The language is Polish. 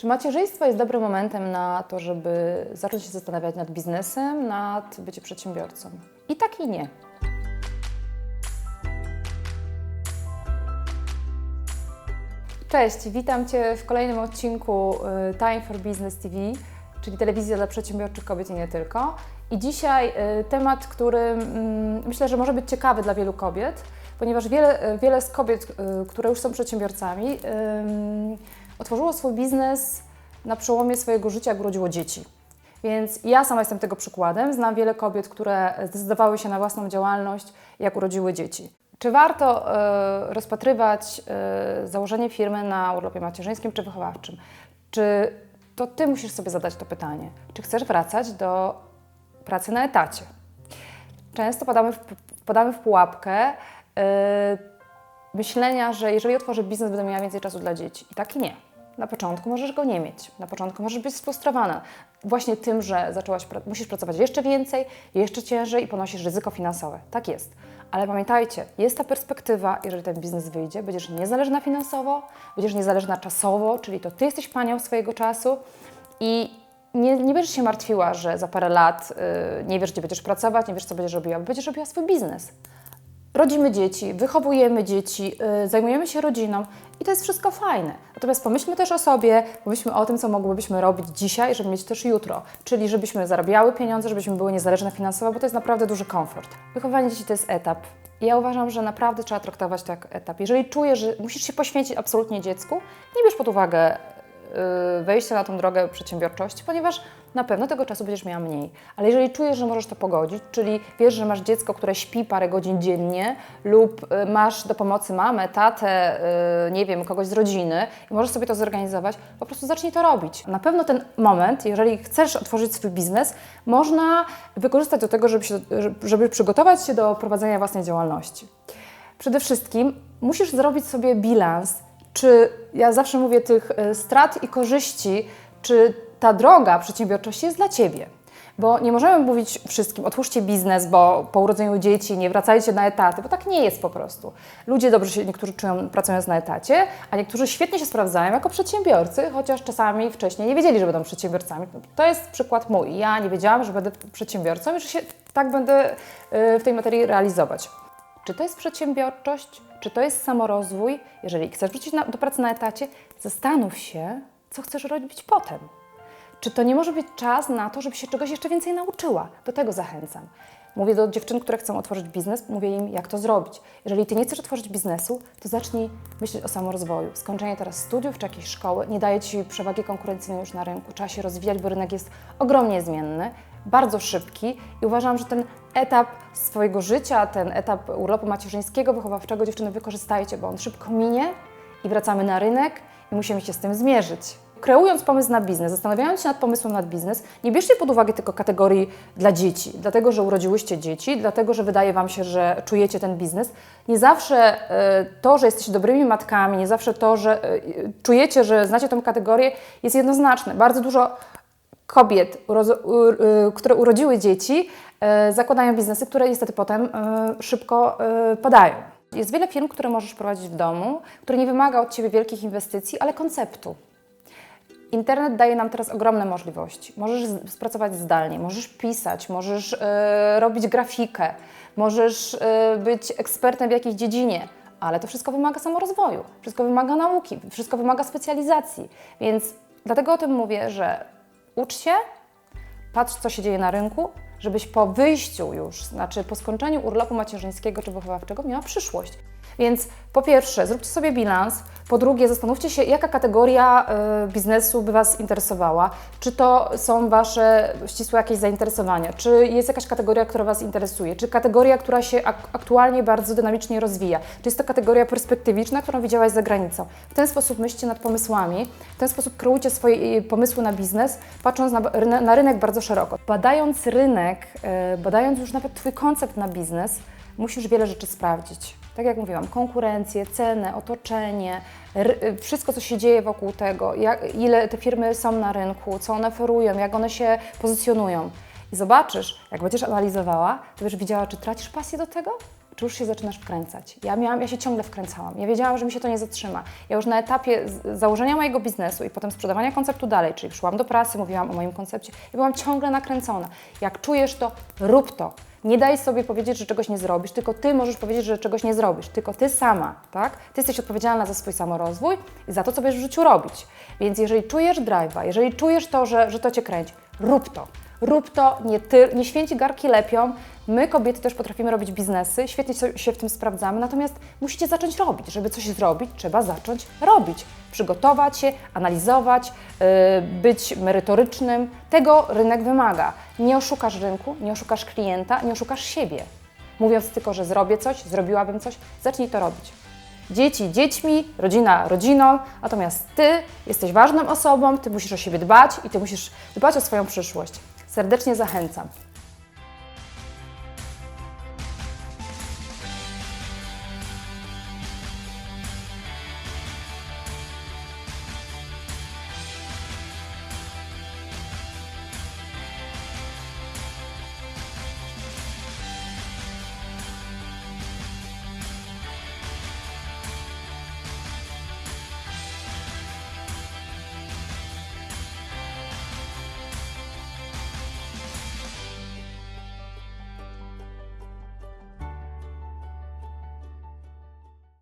Czy macierzyństwo jest dobrym momentem na to, żeby zacząć się zastanawiać nad biznesem, nad byciem przedsiębiorcą? I tak i nie. Cześć, witam Cię w kolejnym odcinku y, Time for Business TV, czyli telewizja dla przedsiębiorczych kobiet i nie tylko. I dzisiaj y, temat, który mm, myślę, że może być ciekawy dla wielu kobiet, ponieważ wiele, y, wiele z kobiet, które już są przedsiębiorcami, otworzyło swój biznes na przełomie swojego życia, jak urodziło dzieci. Więc ja sama jestem tego przykładem. Znam wiele kobiet, które zdecydowały się na własną działalność, jak urodziły dzieci. Czy warto e, rozpatrywać e, założenie firmy na urlopie macierzyńskim czy wychowawczym? Czy to Ty musisz sobie zadać to pytanie? Czy chcesz wracać do pracy na etacie? Często podamy w, podamy w pułapkę e, myślenia, że jeżeli otworzę biznes, będę miała więcej czasu dla dzieci. I tak i nie. Na początku możesz go nie mieć. Na początku możesz być sfrustrowana właśnie tym, że zaczęłaś, musisz pracować jeszcze więcej, jeszcze ciężej i ponosisz ryzyko finansowe. Tak jest. Ale pamiętajcie, jest ta perspektywa, jeżeli ten biznes wyjdzie, będziesz niezależna finansowo, będziesz niezależna czasowo, czyli to Ty jesteś panią swojego czasu i nie, nie będziesz się martwiła, że za parę lat y, nie wiesz, gdzie będziesz pracować, nie wiesz, co będziesz robiła, bo będziesz robiła swój biznes. Rodzimy dzieci, wychowujemy dzieci, y, zajmujemy się rodziną i to jest wszystko fajne. Natomiast pomyślmy też o sobie, pomyślmy o tym, co mogłybyśmy robić dzisiaj, żeby mieć też jutro. Czyli żebyśmy zarabiały pieniądze, żebyśmy były niezależne finansowo, bo to jest naprawdę duży komfort. Wychowanie dzieci to jest etap. I ja uważam, że naprawdę trzeba traktować to jak etap. Jeżeli czujesz, że musisz się poświęcić absolutnie dziecku, nie bierz pod uwagę wejścia na tą drogę przedsiębiorczości, ponieważ na pewno tego czasu będziesz miała mniej. Ale jeżeli czujesz, że możesz to pogodzić, czyli wiesz, że masz dziecko, które śpi parę godzin dziennie lub y, masz do pomocy mamę, tatę, y, nie wiem, kogoś z rodziny i możesz sobie to zorganizować, po prostu zacznij to robić. Na pewno ten moment, jeżeli chcesz otworzyć swój biznes, można wykorzystać do tego, żeby, się, żeby przygotować się do prowadzenia własnej działalności. Przede wszystkim musisz zrobić sobie bilans, czy ja zawsze mówię tych e, strat i korzyści, czy ta droga przedsiębiorczości jest dla Ciebie. Bo nie możemy mówić wszystkim, otwórzcie biznes, bo po urodzeniu dzieci nie wracajcie na etaty, bo tak nie jest po prostu. Ludzie dobrze się niektórzy czują pracując na etacie, a niektórzy świetnie się sprawdzają jako przedsiębiorcy, chociaż czasami wcześniej nie wiedzieli, że będą przedsiębiorcami. To jest przykład mój. Ja nie wiedziałam, że będę przedsiębiorcą i że się tak będę y, w tej materii realizować. Czy to jest przedsiębiorczość? Czy to jest samorozwój? Jeżeli chcesz wrócić na, do pracy na etacie, zastanów się, co chcesz robić potem. Czy to nie może być czas na to, żeby się czegoś jeszcze więcej nauczyła? Do tego zachęcam. Mówię do dziewczyn, które chcą otworzyć biznes, mówię im, jak to zrobić. Jeżeli ty nie chcesz otworzyć biznesu, to zacznij myśleć o samorozwoju. Skończenie teraz studiów czy jakiejś szkoły nie daje ci przewagi konkurencyjnej już na rynku. Trzeba się rozwijać, bo rynek jest ogromnie zmienny, bardzo szybki i uważam, że ten etap swojego życia, ten etap urlopu macierzyńskiego, wychowawczego dziewczyny wykorzystajcie, bo on szybko minie i wracamy na rynek i musimy się z tym zmierzyć. Kreując pomysł na biznes, zastanawiając się nad pomysłem na biznes, nie bierzcie pod uwagę tylko kategorii dla dzieci, dlatego że urodziłyście dzieci, dlatego że wydaje Wam się, że czujecie ten biznes. Nie zawsze e, to, że jesteście dobrymi matkami, nie zawsze to, że e, czujecie, że znacie tę kategorię, jest jednoznaczne. Bardzo dużo kobiet, y, które urodziły dzieci, e, zakładają biznesy, które niestety potem e, szybko e, padają. Jest wiele firm, które możesz prowadzić w domu, które nie wymaga od Ciebie wielkich inwestycji, ale konceptu. Internet daje nam teraz ogromne możliwości. Możesz pracować zdalnie, możesz pisać, możesz e, robić grafikę, możesz e, być ekspertem w jakiejś dziedzinie, ale to wszystko wymaga samorozwoju, wszystko wymaga nauki, wszystko wymaga specjalizacji. Więc dlatego o tym mówię, że ucz się, patrz, co się dzieje na rynku, żebyś po wyjściu już, znaczy po skończeniu urlopu macierzyńskiego czy wychowawczego, miała przyszłość. Więc po pierwsze, zróbcie sobie bilans. Po drugie, zastanówcie się, jaka kategoria y, biznesu by Was interesowała. Czy to są Wasze ścisłe jakieś zainteresowania? Czy jest jakaś kategoria, która Was interesuje? Czy kategoria, która się ak- aktualnie bardzo dynamicznie rozwija? Czy jest to kategoria perspektywiczna, którą widziałaś za granicą? W ten sposób myślcie nad pomysłami, w ten sposób kreujcie swoje y, pomysły na biznes, patrząc na, na rynek bardzo szeroko. Badając rynek, y, badając już nawet Twój koncept na biznes, musisz wiele rzeczy sprawdzić. Tak jak mówiłam, konkurencję, cenę, otoczenie, y, wszystko, co się dzieje wokół tego, jak, ile te firmy są na rynku, co one oferują, jak one się pozycjonują. I zobaczysz, jak będziesz analizowała, to będziesz widziała, czy tracisz pasję do tego, czy już się zaczynasz wkręcać? Ja, miałam, ja się ciągle wkręcałam. Ja wiedziałam, że mi się to nie zatrzyma. Ja już na etapie założenia mojego biznesu i potem sprzedawania konceptu dalej, czyli przyszłam do pracy, mówiłam o moim koncepcie, ja byłam ciągle nakręcona. Jak czujesz to, rób to. Nie daj sobie powiedzieć, że czegoś nie zrobisz, tylko ty możesz powiedzieć, że czegoś nie zrobisz, tylko ty sama, tak? Ty jesteś odpowiedzialna za swój samorozwój i za to, co będziesz w życiu robić. Więc jeżeli czujesz drive'a, jeżeli czujesz to, że, że to cię kręci, rób to. Rób to, nie, ty, nie święci garki lepią. My, kobiety, też potrafimy robić biznesy, świetnie się- w tym sprawdzamy, natomiast musicie zacząć robić. Żeby coś zrobić, trzeba zacząć robić. Przygotować się, analizować, yy, być merytorycznym. Tego rynek wymaga. Nie oszukasz rynku, nie oszukasz klienta, nie oszukasz siebie. Mówiąc tylko, że zrobię coś, zrobiłabym coś, zacznij to robić. Dzieci dziećmi, rodzina rodziną, natomiast Ty jesteś ważną osobą, Ty musisz o siebie dbać i Ty musisz dbać o swoją przyszłość. Serdecznie zachęcam.